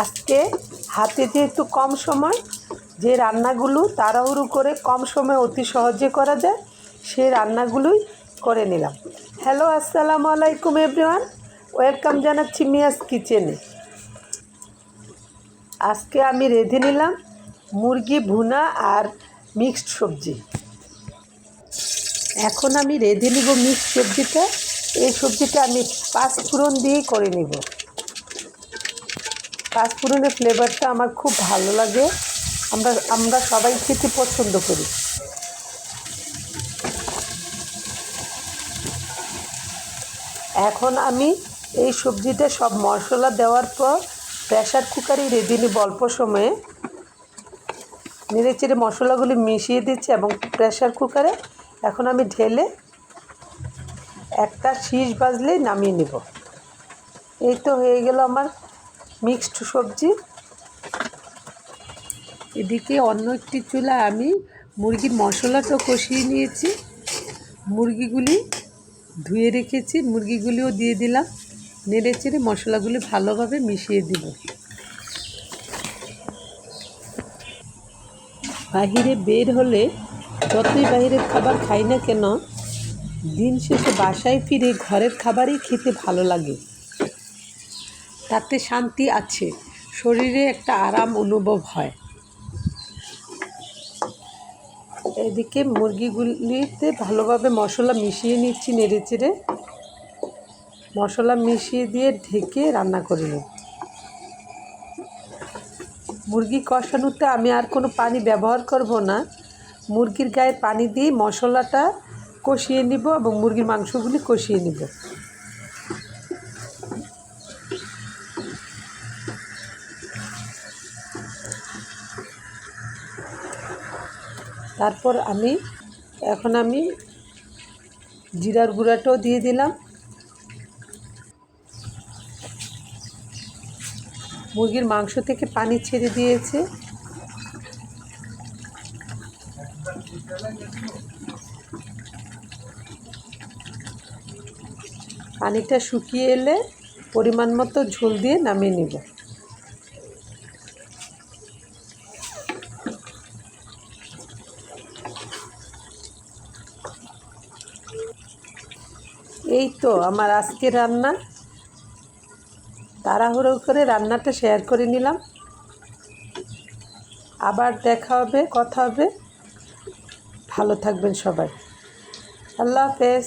আজকে হাতে যেহেতু কম সময়, যে রান্নাগুলো তাড়াহুড়ো করে কম সময়ে অতি সহজে করা যায়, সেই রান্নাগুলোই করে নিলাম। হ্যালো আসসালামু আলাইকুম এভরিওয়ান ওয়েলকাম জানাচ্ছি মিয়াস কিচেনে আজকে আমি রেঁধে নিলাম মুরগি, ভুনা আর মিক্সড সবজি। এখন আমি রেঁধে নিব মিক্সড সবজিটা। এই সবজিটা আমি পাঁচ ফোড়ন দিয়েই করে নিব। পাঁচ ফোড়নের ফ্লেভারটা আমার খুব ভালো লাগে। আমরা আমরা সবাই খেতে পছন্দ করি। এখন আমি এই সবজিটা সব মশলা দেওয়ার পর প্রেশার কুকারে রেঁধে নিব অল্প সময়ে। নেড়ে চেড়ে মশলাগুলি মিশিয়ে দিচ্ছি এবং প্রেশার কুকারে এখন আমি ঢেলে একটা শীষ বাজলেই নামিয়ে নেব। এই তো হয়ে গেল আমার মিক্সড সবজি। এদিকে অন্য একটি চুলা আমি মুরগির মশলাটা কষিয়ে নিয়েছি। মুরগিগুলি ধুয়ে রেখেছি, মুরগিগুলিও দিয়ে দিলাম। নেড়ে চেড়ে মশলাগুলি ভালোভাবে মিশিয়ে দিব। বাহিরে বের হলে যতই বাইরের খাবার খাই না কেন, দিন শেষে বাসায় ফিরে ঘরের খাবারই খেতে ভালো লাগে। তাতে শান্তি আছে, শরীরে একটা আরাম অনুভব হয়। এদিকে মুরগিগুলিতে ভালোভাবে মশলা মিশিয়ে নিচ্ছি নেড়ে চেড়ে মশলা মিশিয়ে দিয়ে ঢেকে রান্না করে নেব। মুরগি কষানোতে আমি আর কোনো পানি ব্যবহার করব না। মুরগির গায়ে পানি দিয়ে মশলাটা কষিয়ে নিব এবং মুরগির মাংসগুলি কষিয়ে নিব। তারপর আমি, এখন আমি জিরার গুঁড়াটাও দিয়ে দিলাম। মুরগির মাংস থেকে পানি ছেড়ে দিয়েছে। পানিটা শুকিয়ে এলে পরিমাণ মতো ঝোল দিয়ে নামিয়ে নিব। এই তো আমার আজকের রান্না। তাড়াহুড়ো করে রান্নাটা শেয়ার করে নিলাম। আবার দেখা হবে, কথা হবে। ভালো থাকবেন সবাই। আল্লাহ হাফেজ।